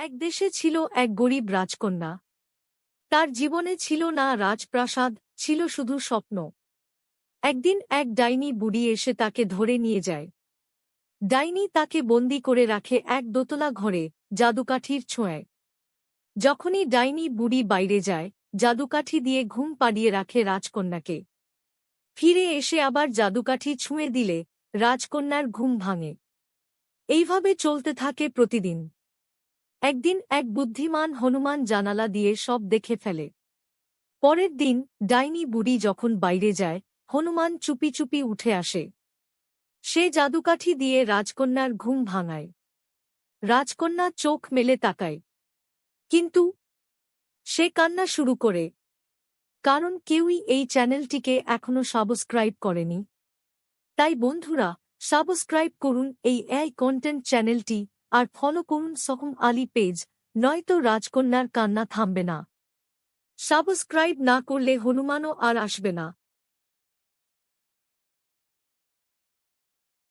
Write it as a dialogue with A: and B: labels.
A: এক দেশে ছিল এক গরিব রাজকন্যা। তার জীবনে ছিল না রাজপ্রাসাদ, ছিল শুধু স্বপ্ন। একদিন এক ডাইনি বুড়ি এসে তাকে ধরে নিয়ে যায়। ডাইনি তাকে বন্দি করে রাখে এক দোতলা ঘরে, জাদুকাঠির ছোঁয়ায়। যখনই ডাইনি বুড়ি বাইরে যায়, জাদুকাঠি দিয়ে ঘুম পাড়িয়ে রাখে রাজকন্যাকে। ফিরে এসে আবার জাদুকাঠি ছুঁয়ে দিলে, রাজকন্যার ঘুম ভাঙে। এইভাবে চলতে থাকে প্রতিদিন। একদিন এক বুদ্ধিমান হনুমান জানালা দিয়ে সব দেখে ফেলে। পরের দিন ডাইনি বুড়ি যখন বাইরে যায়, হনুমান চুপি চুপি উঠে আসে। সে জাদুকাঠি দিয়ে রাজকন্যার ঘুম ভাঙায়। রাজকন্যা চোখ মেলে তাকায়। কিন্তু সে কান্না শুরু করে। কারণ কেউই এই চ্যানেলটিকে এখনও সাবস্ক্রাইব করেনি। তাই বন্ধুরা, সাবস্ক্রাইব করুন এই এই কন্টেন্ট চ্যানেলটি আর ফলো করুন সহম আলী পেজ, নয়তো রাজকন্যার কান্না থামবে না। সাবস্ক্রাইব না করলে হনুমানও আর আসবে না।